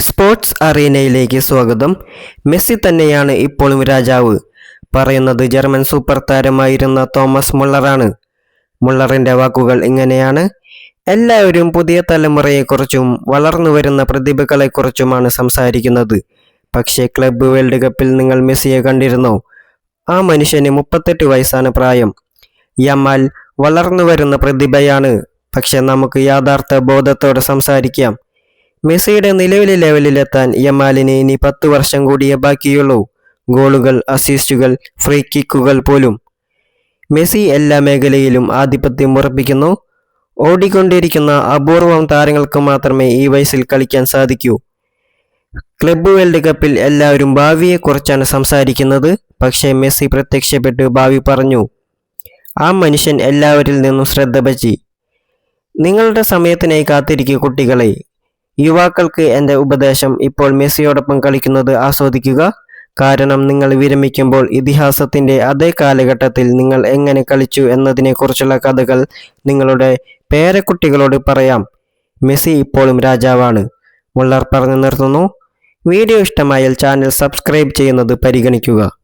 Sports അറീനയിലേക്ക് സ്വാഗതം. Messi തന്നെയാണ് ഇപ്പോഴും രാജാവ്. പറയുന്നത് ജർമ്മൻ സൂപ്പർ താരമായിരുന്ന തോമസ് മുള്ളറാണ്. മുള്ളറിന്റെ വാക്കുകൾ ഇങ്ങനെയാണ്. എല്ലാവരും പുതിയ തലമുറയെക്കുറിച്ചും വളർന്നു വരുന്ന പ്രതിഭകളെക്കുറിച്ചുമാണ് സംസാരിക്കുന്നത്. പക്ഷേ ക്ലബ്ബ് വേൾഡ് കപ്പിൽ നിങ്ങൾ മെസ്സിയെ കണ്ടിരുന്നോ? ആ മനുഷ്യന് മുപ്പത്തെട്ട് വയസ്സാണ് പ്രായം. യമാൽ വളർന്നു വരുന്ന പ്രതിഭയാണ്. പക്ഷെ നമുക്ക് യാഥാർത്ഥ ബോധത്തോടെ സംസാരിക്കാം. മെസ്സിയുടെ നിലവിലെ ലെവലിലെത്താൻ യമാലിന് ഇനി പത്ത് വർഷം കൂടിയേ ബാക്കിയുള്ളൂ. ഗോളുകൾ അസിസ്റ്റുകൾ ഫ്രീ കിക്കുകൾ പോലും. മെസ്സി എല്ലാ മേഖലയിലും ആധിപത്യം ഉറപ്പിക്കുന്നു. ഓടിക്കൊണ്ടിരിക്കുന്ന അപൂർവം താരങ്ങൾക്ക് മാത്രമേ ഈ വയസ്സിൽ കളിക്കാൻ സാധിക്കൂ. ക്ലബ്ബ് വേൾഡ് കപ്പിൽ എല്ലാവരും ഭാവിയെക്കുറിച്ചാണ് സംസാരിക്കുന്നത്. പക്ഷേ മെസ്സി പ്രത്യക്ഷപ്പെട്ട് ഭാവി പറഞ്ഞു. ആ മനുഷ്യൻ എല്ലാവരിൽ നിന്നും ശ്രദ്ധ പറ്റി. നിങ്ങളുടെ സമയത്തിനായി കാത്തിരിക്കുക കുട്ടികളെ. യുവാക്കൾക്ക് എന്റെ ഉപദേശം ഇപ്പോൾ മെസ്സിയോടൊപ്പം കളിക്കുന്നത് ആസ്വദിക്കുക. കാരണം നിങ്ങൾ വിരമിക്കുമ്പോൾ ഇതിഹാസത്തിന്റെ അതേ കാലഘട്ടത്തിൽ നിങ്ങൾ എങ്ങനെ കളിച്ചു എന്നതിനെക്കുറിച്ചുള്ള കഥകൾ നിങ്ങളുടെ പേരക്കുട്ടികളോട് പറയാം. മെസ്സി ഇപ്പോഴും രാജാവാണ്. മുള്ളർ പറഞ്ഞു നിർത്തുന്നു. വീഡിയോ ഇഷ്ടമായാൽ ചാനൽ സബ്സ്ക്രൈബ് ചെയ്യുന്നത് പരിഗണിക്കുക.